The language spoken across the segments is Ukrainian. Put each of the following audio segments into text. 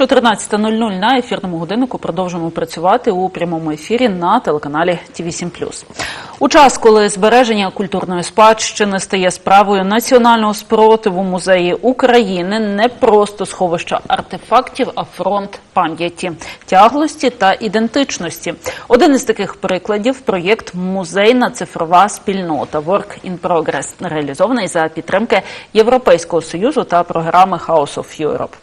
14.00 на ефірному годиннику продовжуємо працювати у прямому ефірі на телеканалі ТІВІ 7 У час, коли збереження культурної спадщини стає справою національного спротиву музеї України, не просто сховища артефактів, а фронт пам'яті, тяглості та ідентичності. Один із таких прикладів проєкт Музейна цифрова спільнота Work in Progress, реалізований за підтримки Європейського союзу та програми House of Europe.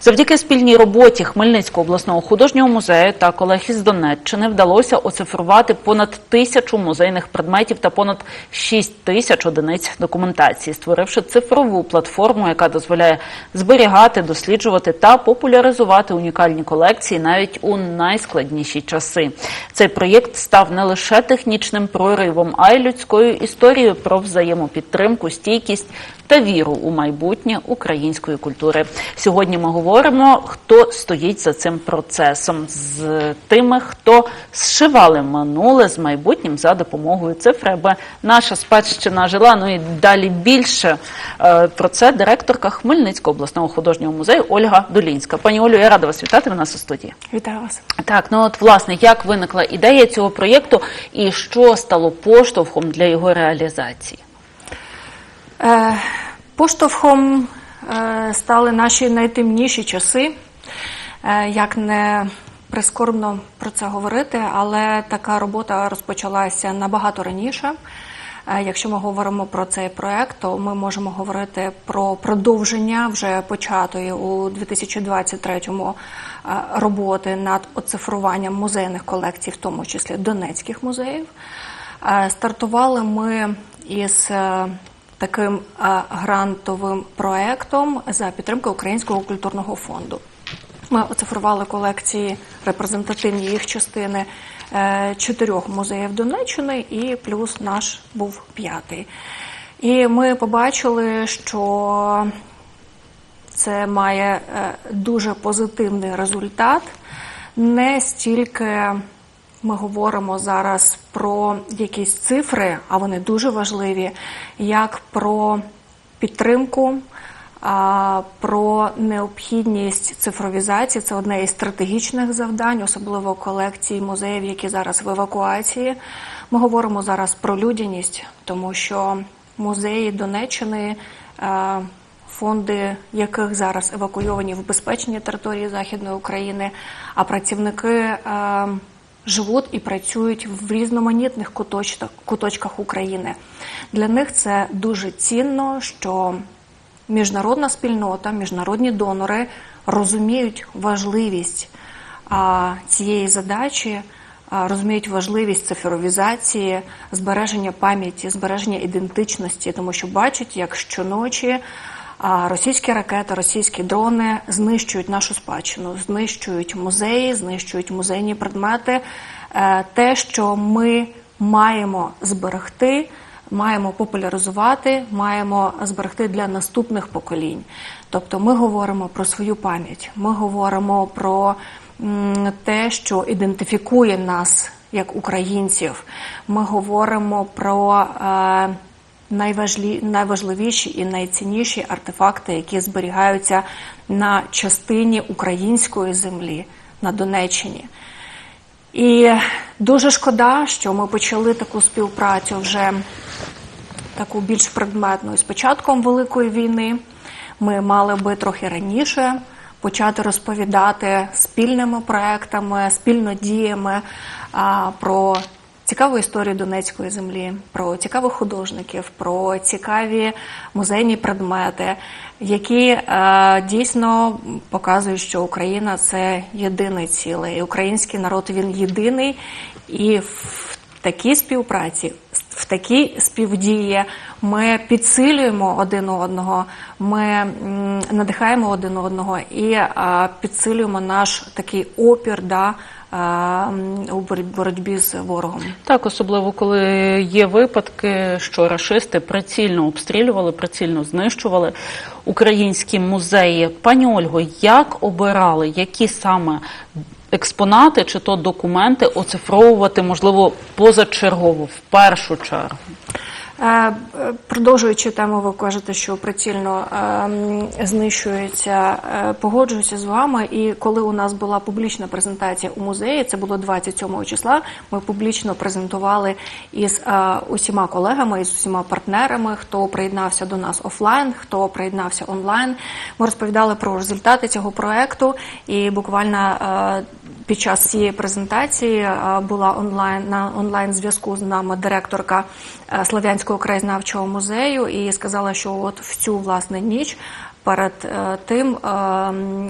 Завдяки спільній роботі Хмельницького обласного художнього музею та колег із Донеччини вдалося оцифрувати понад тисячу музейних предметів та понад 6 тисяч одиниць документації, створивши цифрову платформу, яка дозволяє зберігати, досліджувати та популяризувати унікальні колекції навіть у найскладніші часи. Цей проєкт став не лише технічним проривом, а й людською історією про взаємопідтримку, стійкість та віру у майбутнє української культури. Сьогодні ми говоримо, хто стоїть за цим процесом, з тими, хто зшивали минуле з майбутнім за допомогою цифри, аби наша спадщина жила. Ну і далі більше Е, про це директорка Хмельницького обласного художнього музею Ольга Долінська. Пані Олю, я рада вас вітати. Ви нас у студії. Вітаю вас. Так, ну от власне, як виникла ідея цього проєкту і що стало поштовхом для його реалізації? Е, поштовхом е, стали наші найтемніші часи. Е, як не прискорбно про це говорити, але така робота розпочалася набагато раніше. Е, Якщо ми говоримо про цей проект, то ми можемо говорити про продовження вже початої у 2023-му е, роботи над оцифруванням музейних колекцій, в тому числі донецьких музеїв. Е, Стартували ми із таким грантовим проектом за підтримки Українського культурного фонду. Ми оцифрували колекції репрезентативні їх частини чотирьох музеїв Донеччини, і плюс наш був п'ятий. І ми побачили, що це має е, дуже позитивний результат. Не стільки ми говоримо зараз про якісь цифри, а вони дуже важливі, як про підтримку, про необхідність цифровізації. Це одне із стратегічних завдань, особливо колекції музеїв, які зараз в евакуації. Ми говоримо зараз про людяність, тому що музеї Донеччини. е, Фонди яких зараз евакуйовані в безпечній території Західної України, а працівники е, живуть і працюють в різноманітних куточках, куточках України. Для них це дуже цінно, що міжнародна спільнота, міжнародні донори розуміють важливість цієї задачі, розуміють важливість цифровізації, збереження пам'яті, збереження ідентичності, тому що бачать, як щоночі. Російські ракети, російські дрони знищують нашу спадщину, знищують музеї, знищують музейні предмети. Е, Те, що ми маємо зберегти, маємо популяризувати, маємо зберегти для наступних поколінь. Тобто, ми говоримо про свою пам'ять, ми говоримо про те, що ідентифікує нас як українців. Ми говоримо про. е, найважлі, найважливіші і найцінніші артефакти, які зберігаються на частині української землі на Донеччині. І дуже шкода, що ми почали таку співпрацю вже таку більш предметну з початком Великої війни. Ми мали би трохи раніше почати розповідати спільними проектами, спільно діями про цікаву історію Донецької землі, про цікавих художників, про цікаві музейні предмети, які е, дійсно показують, що Україна це єдине ціле, і український народ він єдиний, і в такій співпраці, в такій співдії ми підсилюємо один одного, ми надихаємо один одного і е, підсилюємо наш такий опір да, у бороть- боротьбі з ворогом. Так, особливо коли є випадки, що рашисти прицільно обстрілювали, прицільно знищували українські музеї. Пані Ольго, як обирали, які саме експонати чи то документи оцифровувати, можливо, позачергово, в першу чергу? Е, Продовжуючи тему, ви кажете, що прицільно е, знищується, е, погоджуюся з вами. І коли у нас була публічна презентація у музеї, це було 27 числа. Ми публічно презентували із усіма колегами, із усіма партнерами, хто приєднався до нас офлайн, хто приєднався онлайн. Ми розповідали про результати цього проекту, і буквально під час цієї презентації е, була онлайн на онлайн зв'язку з нами директорка е, Слов'янського краєзнавчого музею і сказала, що от в цю власне ніч. Перед е, тим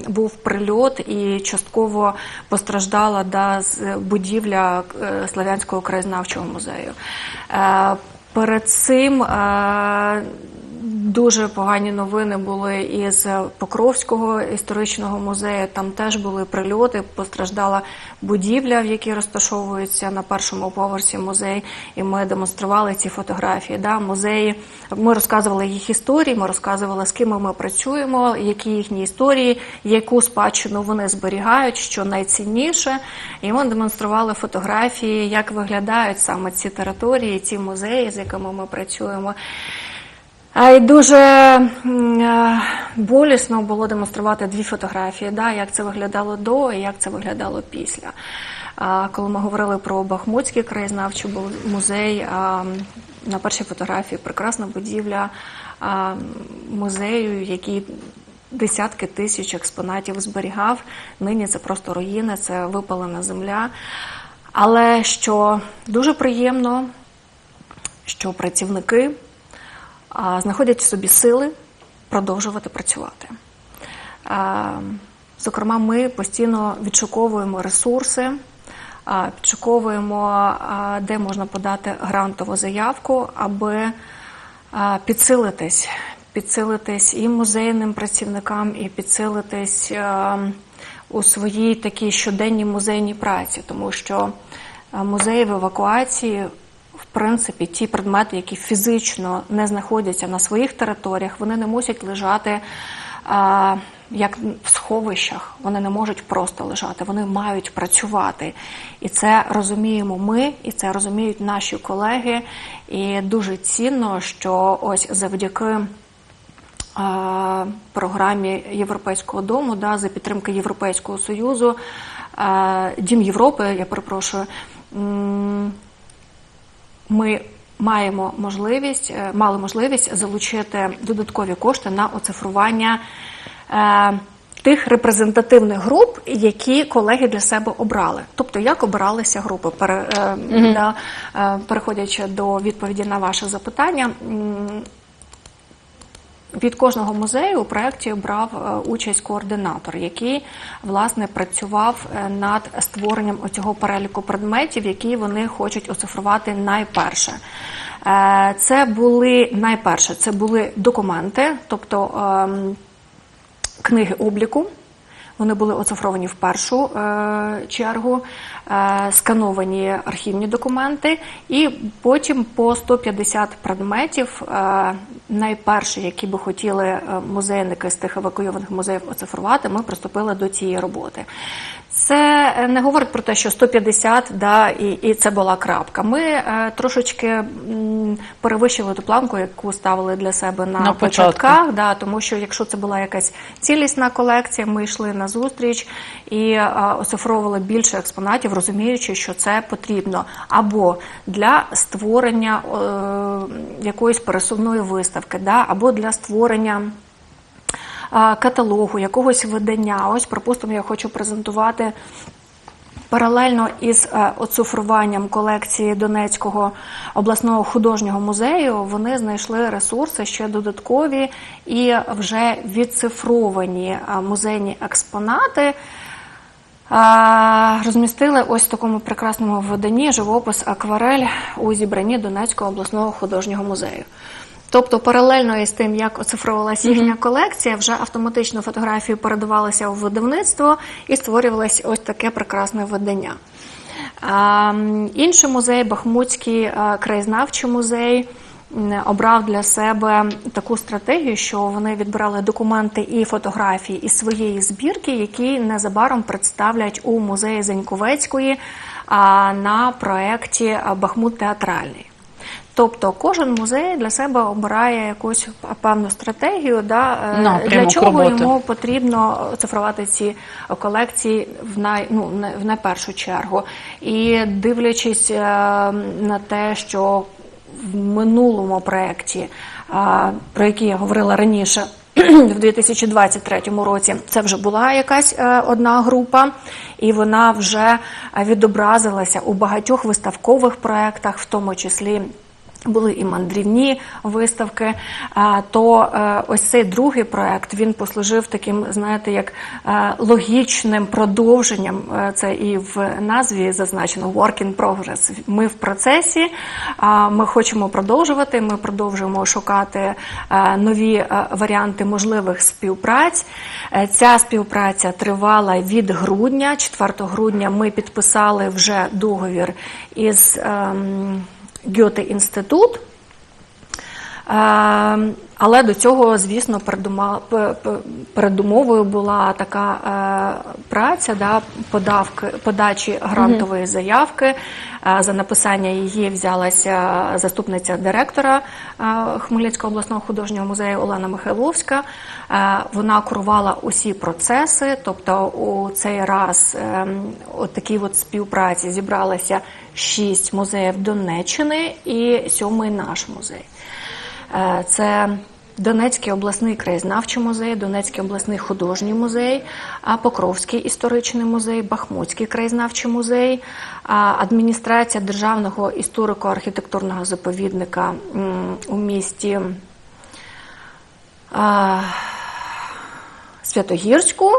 був прильот і частково постраждала да, будівля Слов'янського краєзнавчого музею. Перед цим Дуже погані новини були із Покровського історичного музею. Там теж були прильоти. Постраждала будівля, в якій розташовується на першому поверсі музей. І ми демонстрували ці фотографії. Да, музеї. Ми розказували їх історії. Ми розказували, з ким ми працюємо, які їхні історії, яку спадщину вони зберігають, що найцінніше. І ми демонстрували фотографії, як виглядають саме ці території, ці музеї, з якими ми працюємо. Й дуже е, болісно було демонструвати дві фотографії, да, як це виглядало до і як це виглядало після. Коли ми говорили про Бахмутський краєзнавчий музей, на першій фотографії прекрасна будівля музею, який десятки тисяч експонатів зберігав. Нині це просто руїни, це випалена земля. Але що дуже приємно, що працівники знаходять в собі сили продовжувати працювати. Зокрема, ми постійно відшуковуємо ресурси, підшуковуємо, де можна подати грантову заявку, аби підсилитись, підсилитись і музейним працівникам, і підсилитись у своїй такій щоденній музейній праці, тому що музеї в евакуації принципі, ті предмети, які фізично не знаходяться на своїх територіях, вони не мусять лежати а, як в сховищах. Вони не можуть просто лежати, вони мають працювати. І це розуміємо ми, і це розуміють наші колеги. І дуже цінно, що ось завдяки. Програмі Європейського дому да, за підтримки Європейського союзу, Дім Європи, я перепрошую, ми маємо можливість, е, мали можливість залучити додаткові кошти на оцифрування е, тих репрезентативних груп, які колеги для себе обрали. Тобто, як обиралися групи, Пере, е, да, е, переходячи до відповіді на ваше запитання. Від кожного музею у проєкті брав е, участь координатор, який власне працював е, над створенням оцього переліку предметів, які вони хочуть оцифрувати найперше. Е, Це були найперше, це були документи, тобто ем, книги обліку. Вони були оцифровані в першу е, чергу, е, скановані архівні документи, і потім по 150 предметів, е, найперші, які би хотіли музейники з тих евакуйованих музеїв оцифрувати, ми приступили до цієї роботи. Це е, не говорить про те, що 150, да, і, і це була крапка. Ми е, трошечки перевищили ту планку, яку ставили для себе на, На початках, да, тому що якщо це була якась цілісна колекція, ми йшли на зустріч і е, оцифровували більше експонатів, розуміючи, що це потрібно або для створення е, якоїсь пересувної виставки, да, або для створення каталогу, якогось видання. Ось, припустимо, я хочу презентувати. Паралельно із е, оцифруванням колекції Донецького обласного художнього музею вони знайшли ресурси ще додаткові і вже відцифровані е, музейні експонати. Розмістили ось в такому прекрасному виданні живопис акварель у зібранні Донецького обласного художнього музею. Тобто, паралельно із тим, як оцифровувалася їхня колекція, вже автоматично фотографії передавалися у видавництво і створювалось ось таке прекрасне видання. Інший музей, Бахмутський е, краєзнавчий музей, обрав для себе таку стратегію, що вони відбирали документи і фотографії із своєї збірки, які незабаром представлять у музеї Зеньковецької на проєкті Бахмут театральний. Тобто кожен музей для себе обирає якусь певну стратегію, да, е, для чого роботи. йому потрібно цифрувати ці колекції в най, ну, в найпершу чергу. І дивлячись е, на те, що в минулому проєкті, про який я говорила раніше, в 2023 році це вже була якась е, одна група, і вона вже е, відобразилася у багатьох виставкових проєктах, в тому числі. Були і мандрівні виставки. То е, ось цей другий проект він послужив таким, знаєте, як е, логічним продовженням. Е, Це і в назві зазначено «Work in progress». Ми в процесі, ми хочемо продовжувати. Ми продовжуємо шукати е, нові е, варіанти можливих співпраць. Е, Ця співпраця тривала від грудня. 4 грудня ми підписали вже договір із. Гьоте інститут. Е, Але до цього, звісно, передумовою була така е, праця да, подавки, подачі грантової заявки. Е, За написання її взялася заступниця директора е, Хмельницького обласного художнього музею Олена Михайловська. Вона курувала усі процеси, тобто у цей раз ем, от такій от співпраці зібралося шість музеїв Донеччини і сьомий наш музей. Е, Це Донецький обласний краєзнавчий музей, Донецький обласний художній музей, Покровський історичний музей, Бахмутський краєзнавчий музей, адміністрація державного історико-архітектурного заповідника у місті Святогірську.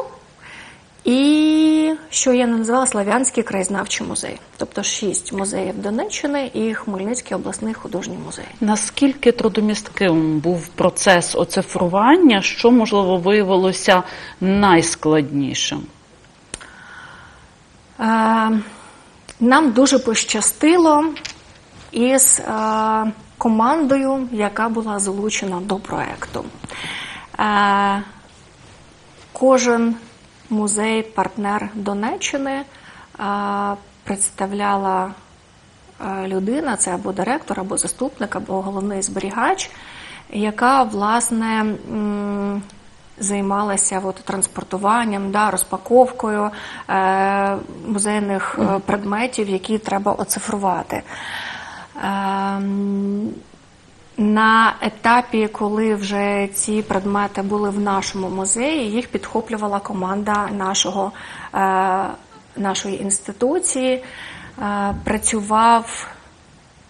І що я назвала Славянський краєзнавчий музей, тобто шість музеїв Донеччини і Хмельницький обласний художній музей. Наскільки трудомістким був процес оцифрування, що можливо виявилося найскладнішим? Е, Нам дуже пощастило із е, командою, яка була залучена до проекту. Е, Кожен музей, партнер Донеччини представляла людина, це або директор, або заступник, або головний зберігач, яка власне займалася от, транспортуванням, да, розпаковкою е, музейних е, предметів, які треба оцифрувати. Ем, на етапі, коли вже ці предмети були в нашому музеї, їх підхоплювала команда нашого, е, нашої інституції. Е, працював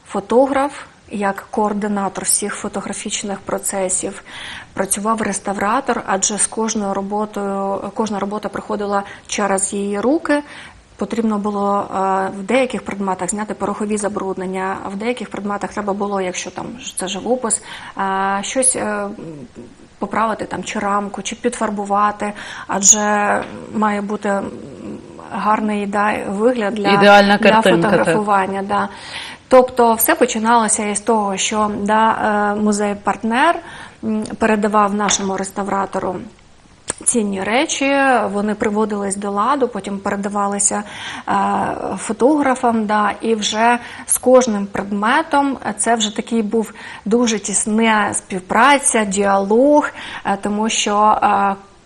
фотограф як координатор всіх фотографічних процесів. Працював реставратор, адже з кожною роботою кожна робота проходила через її руки. Потрібно було е, в деяких предметах зняти порохові забруднення, в деяких предметах треба було, якщо там це живопис, е, щось е, поправити там чи рамку, чи підфарбувати, адже має бути гарний да, вигляд для, Ідеальна для картинка, так. фотографування. Да. Тобто все починалося із того, що да, е, музей-партнер передавав нашому реставратору цінні речі, вони приводились до ладу, потім передавалися е, фотографам. Да, і вже з кожним предметом е, це вже такий був дуже тісна співпраця, діалог, е, тому що.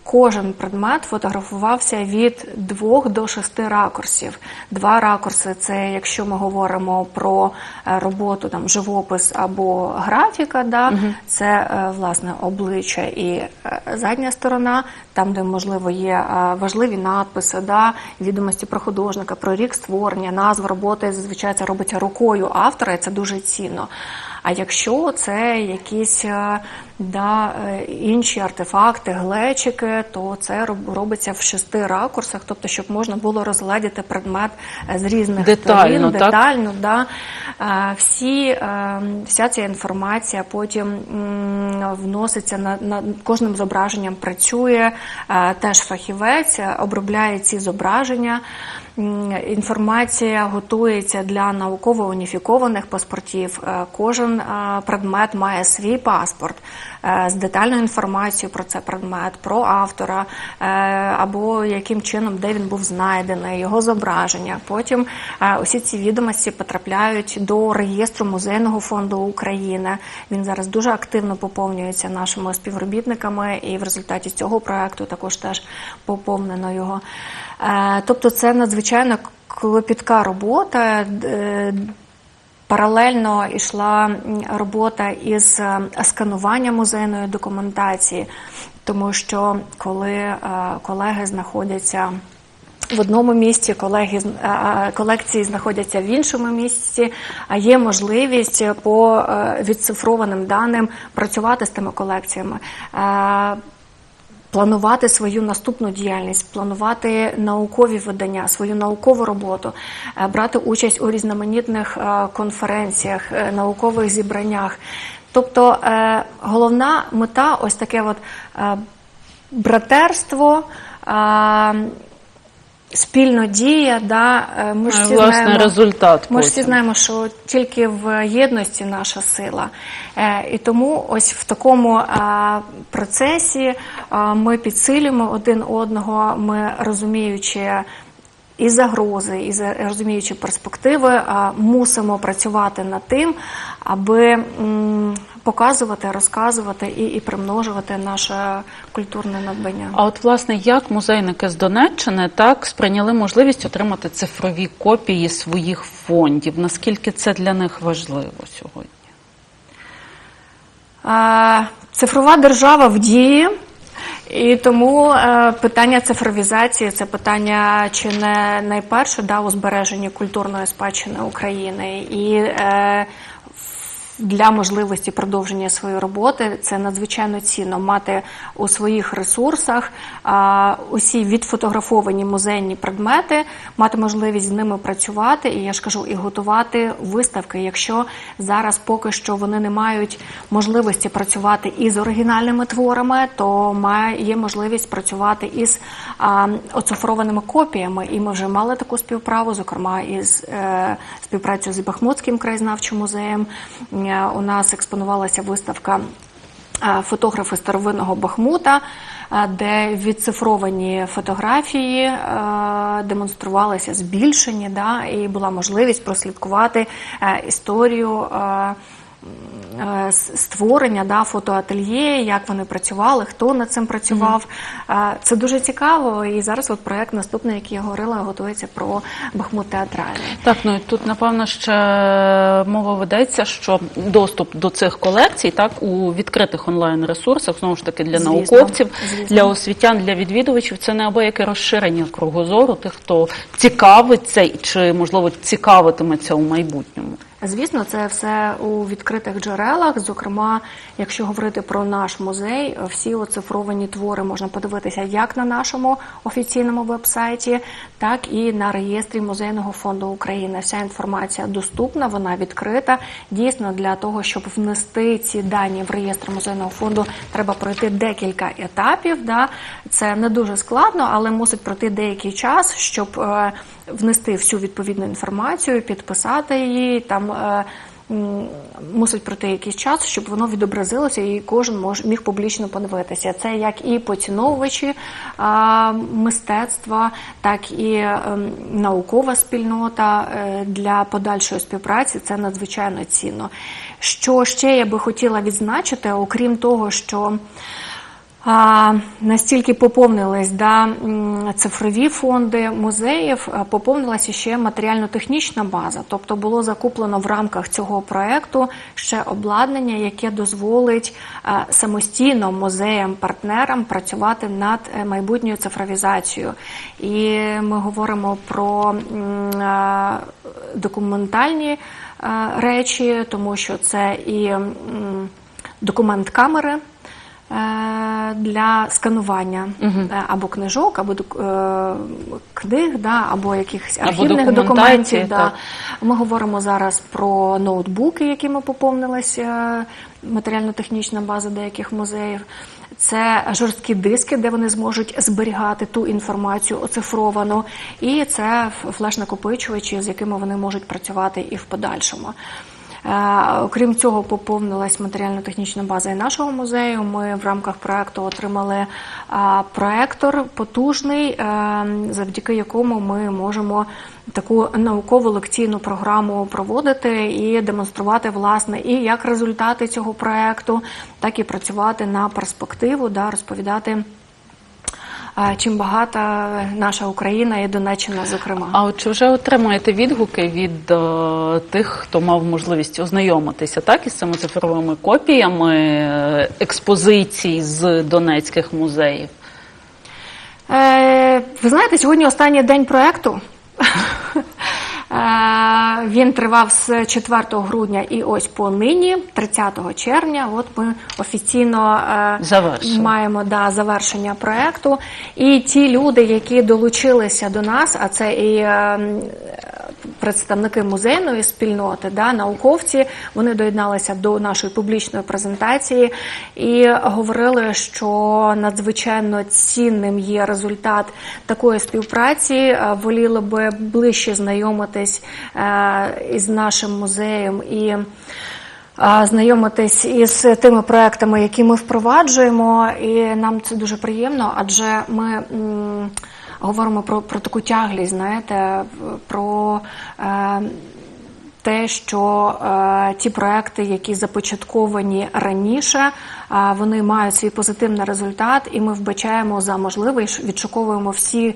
Кожен предмет фотографувався від двох до шести ракурсів. Два ракурси це якщо ми говоримо про е, роботу там живопис або графіка, да, це е, власне обличчя і е, задня сторона, там, де можливо є важливі надписи, да, відомості про художника, про рік створення, назва роботи зазвичай це робиться рукою автора, і це дуже цінно. А якщо це якісь е, да, е, інші артефакти, глечики, то це робиться в шести ракурсах, тобто щоб можна було розгледіти предмет е, з різних Детально, сторін, так? детально. Да. Всі, вся ця інформація потім вноситься на, на кожним зображенням, працює теж фахівець, обробляє ці зображення. Інформація готується для науково уніфікованих паспортів. Е, Кожен е, предмет має свій паспорт з детальною інформацією про цей предмет, про автора е, або яким чином, де він був знайдений, його зображення. Потім е, усі ці відомості потрапляють до реєстру музейного фонду України. Він зараз дуже активно поповнюється нашими співробітниками, і в результаті цього проекту також теж поповнено його. Е, Тобто, це надзвичайно клопітка робота. Паралельно йшла робота із е, сканування музейної документації, тому що коли е, колеги знаходяться в одному місці, колеги е, колекції знаходяться в іншому місці, а є можливість по відцифрованим даним працювати з тими колекціями. Планувати свою наступну діяльність, планувати наукові видання, свою наукову роботу, е, брати участь у різноманітних е, конференціях, е, наукових зібраннях. Тобто головна мета ось таке от братерство. Спільно дія, да, е, ми ж всі власне, знаємо, результат Ми ж всі потім. знаємо, що тільки в єдності наша сила. Е, І тому ось в такому е, процесі ми підсилюємо один одного, ми розуміючи. І загрози, і розуміючи перспективи, мусимо працювати над тим, аби показувати, розказувати і, і примножувати наше культурне надбання. А от власне як музейники з Донеччини так сприйняли можливість отримати цифрові копії своїх фондів? Наскільки це для них важливо сьогодні? Цифрова держава в дії. І тому е, питання цифровізації це питання чи не найперше да, у збереженні культурної спадщини України. І е, для можливості продовження своєї роботи це надзвичайно цінно мати у своїх ресурсах а, усі відфотографовані музейні предмети, мати можливість з ними працювати, і я ж кажу, і готувати виставки. Якщо зараз поки що вони не мають можливості працювати із оригінальними творами, то має є можливість працювати із а, оцифрованими копіями. І ми вже мали таку співправу, зокрема із е, співпрацю з Бахмутським краєзнавчим музеєм. У нас експонувалася виставка е, фотографи старовинного Бахмута, е, де відцифровані фотографії е, демонструвалися збільшені, да, і була можливість прослідкувати історію. Е, створення да, фотоательє, як вони працювали, хто над цим працював. Е, Це дуже цікаво. І зараз от проект наступний, який я говорила, готується про Бахмут театральний. Так, ну і тут напевно ще мова ведеться, що доступ до цих колекцій, так у відкритих онлайн ресурсах, знову ж таки для Звісно, науковців, звісно. для освітян, для відвідувачів, це неабияке розширення кругозору тих, хто цікавиться чи можливо цікавитиметься у майбутньому. Звісно, це все у відкритих джерелах. Зокрема, якщо говорити про наш музей, всі оцифровані твори можна подивитися як на нашому офіційному вебсайті, так і на реєстрі музейного фонду України. Вся інформація доступна, вона відкрита. Дійсно, для того, щоб внести ці дані в реєстр музейного фонду, треба пройти декілька етапів. Да? Це не дуже складно, але мусить пройти деякий час, щоб е, внести всю відповідну інформацію, підписати її там. е, Мусить пройти якийсь час, щоб воно відобразилося, і кожен мож, міг публічно подивитися. Це як і поціновувачі а, мистецтва, так і ем, наукова спільнота е, для подальшої співпраці. Це надзвичайно цінно. Що ще я би хотіла відзначити, окрім того, що а, настільки поповнились да, цифрові фонди музеїв, поповнилася ще матеріально-технічна база. Тобто було закуплено в рамках цього проекту ще обладнання, яке дозволить самостійно музеям-партнерам працювати над е, майбутньою цифровізацією. І ми говоримо про документальні речі, тому що це і документ камери. Е, Для сканування е, або книжок, або е, книг, да, або якихось архівних документації, документів. Да. так. Ми говоримо зараз про ноутбуки, якими поповнилася матеріально-технічна база деяких музеїв. це жорсткі диски, де вони зможуть зберігати ту інформацію оцифровану, і це флеш-накопичувачі, з якими вони можуть працювати і в подальшому. Е, Окрім цього, поповнилась матеріально-технічна база і нашого музею. Ми в рамках проекту отримали е, проектор потужний, е, завдяки якому ми можемо таку наукову лекційну програму проводити і демонструвати власне і як результати цього проекту, так і працювати на перспективу, да, розповідати. Чим багата наша Україна і Донеччина, зокрема. А от чи вже отримуєте відгуки від е, тих, хто мав можливість ознайомитися так із цими цифровими копіями е, експозицій з донецьких музеїв? Е, ви знаєте, сьогодні останній день проекту. Е, Він тривав з 4 грудня і ось по нині, 30 червня. От ми офіційно е, Завершили. маємо да, завершення проекту. І ті люди, які долучилися до нас, а це і е, представники музейної спільноти, да, науковці, вони доєдналися до нашої публічної презентації і говорили, що надзвичайно цінним є результат такої співпраці. Е, Воліли би ближче знайомитись е, із нашим музеєм і. Знайомитись із тими проектами, які ми впроваджуємо, і нам це дуже приємно, адже ми говоримо про, про таку тяглість, знаєте, про е, те, що е, ті проекти, які започатковані раніше, вони мають свій позитивний результат, і ми вбачаємо за можливе і відшуковуємо всі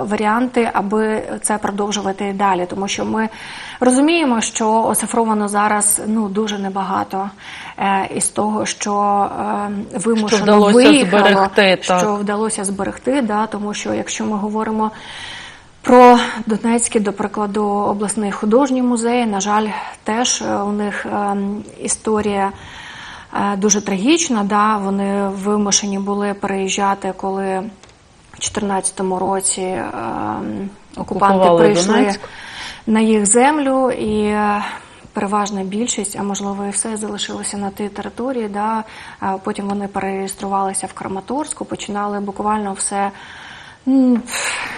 варіанти, аби це продовжувати і далі. Тому що ми розуміємо, що оцифровано зараз ну дуже небагато е, із того, що е, вимушено вдалося виїхало, зберегти, так. що вдалося зберегти, да, тому що якщо ми говоримо. Про Донецький, до прикладу, обласний художній музей, на жаль, теж е, у них ем, історія дуже трагічна. Да? Вони вимушені були переїжджати, коли в 2014 році ем, окупанти Окупували прийшли Донецьк. на їх землю і. е, Переважна більшість, а можливо і все залишилося на тій території. Да? Потім вони перереєструвалися в Краматорську, починали буквально все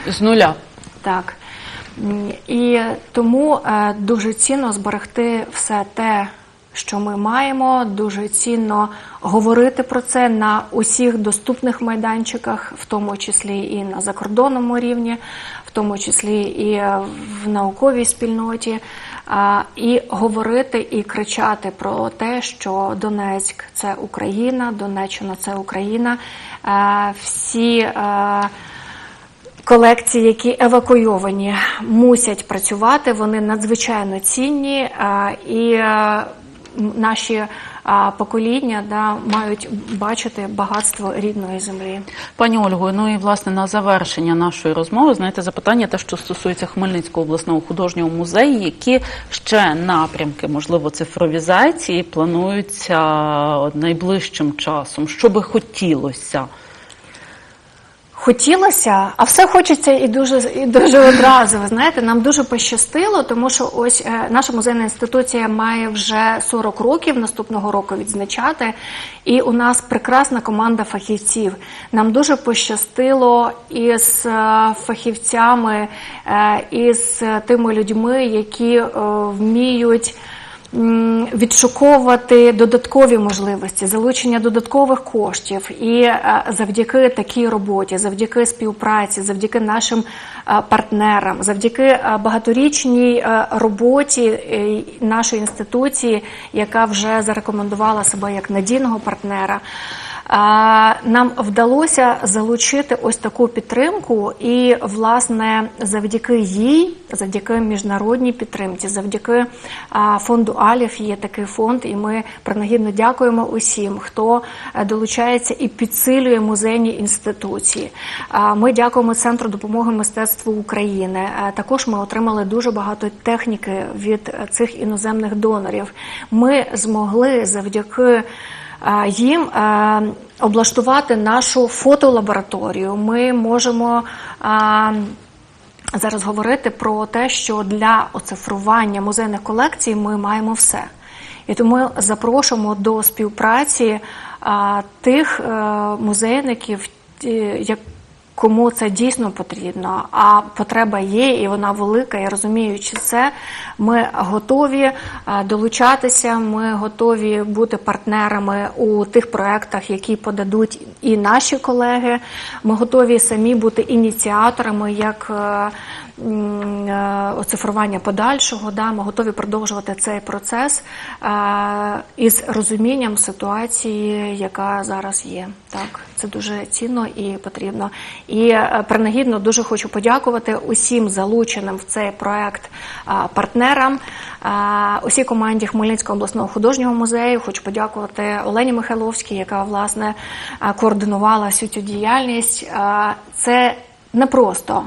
З нуля. так. І тому е, дуже цінно зберегти все те, що ми маємо. Дуже цінно говорити про це на усіх доступних майданчиках, в тому числі і на закордонному рівні, в тому числі і в науковій спільноті. І говорити і кричати про те, що Донецьк це Україна, Донеччина це Україна. Всі Колекції, які евакуйовані, мусять працювати. Вони надзвичайно цінні, і наші а, покоління да, мають бачити багатство рідної землі. Пані Ольго, ну і власне на завершення нашої розмови, знаєте, запитання те, що стосується Хмельницького обласного художнього музею, які ще напрямки, можливо, цифровізації плануються найближчим часом. Що би хотілося? Хотілося, а все хочеться і дуже і дуже одразу. Ви знаєте, нам дуже пощастило, тому що ось е, наша музейна інституція має вже 40 років наступного року відзначати. І у нас прекрасна команда фахівців. Нам дуже пощастило із е, фахівцями, е, із тими людьми, які вміють. Відшуковувати додаткові можливості, залучення додаткових коштів, і е, завдяки такій роботі, завдяки співпраці, завдяки нашим е, партнерам, завдяки е, багаторічній роботі нашої інституції, яка вже зарекомендувала себе як надійного партнера. Нам вдалося залучити ось таку підтримку, і власне завдяки їй, завдяки міжнародній підтримці, завдяки фонду Аліф є такий фонд, і ми принагідно дякуємо усім, хто е, долучається і підсилює музейні інституції. Ми дякуємо Центру допомоги мистецтву України. Також ми отримали дуже багато техніки від е, цих іноземних донорів. Ми змогли завдяки їм облаштувати нашу фотолабораторію. Ми можемо зараз говорити про те, що для оцифрування музейних колекцій ми маємо все. І тому запрошуємо до співпраці тих е, музейників, які як кому це дійсно потрібно, а потреба є, і вона велика. І розуміючи це, ми готові е, долучатися. Ми готові бути партнерами у тих проектах, які подадуть і наші колеги. Ми готові самі бути ініціаторами як. Е, оцифрування подальшого, да, ми готові продовжувати цей процес е, із розумінням ситуації, яка зараз є. Так, це дуже цінно і потрібно. І е, принагідно дуже хочу подякувати усім залученим в цей проект партнерам, усій команді Хмельницького обласного художнього музею. Хочу подякувати Олені Михайловській, яка власне координувала всю цю діяльність. Це непросто.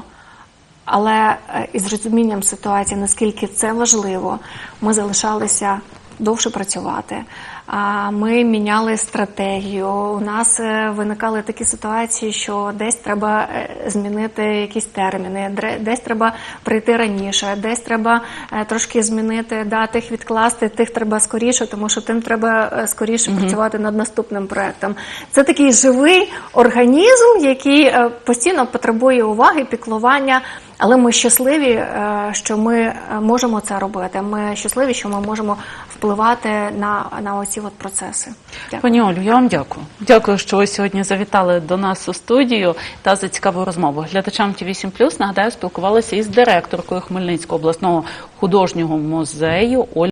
Але е, із розумінням ситуації, наскільки це важливо, ми залишалися довше працювати. Ми міняли стратегію. У нас е, виникали такі ситуації, що десь треба е, змінити якісь терміни, десь треба прийти раніше, десь треба трошки змінити, да, тих відкласти, тих треба скоріше, тому що тим треба скоріше працювати над наступним проектом. Це такий живий організм, який постійно потребує уваги, піклування. Але ми щасливі, е, що ми е, можемо це робити. Ми щасливі, що ми можемо впливати на, на оці от процеси. Дякую. Пані Олю, я вам дякую. Дякую, що ви сьогодні завітали до нас у студію та за цікаву розмову. Глядачам ті 8 нагадаю, спілкувалися із директоркою Хмельницького обласного художнього музею Ольгою.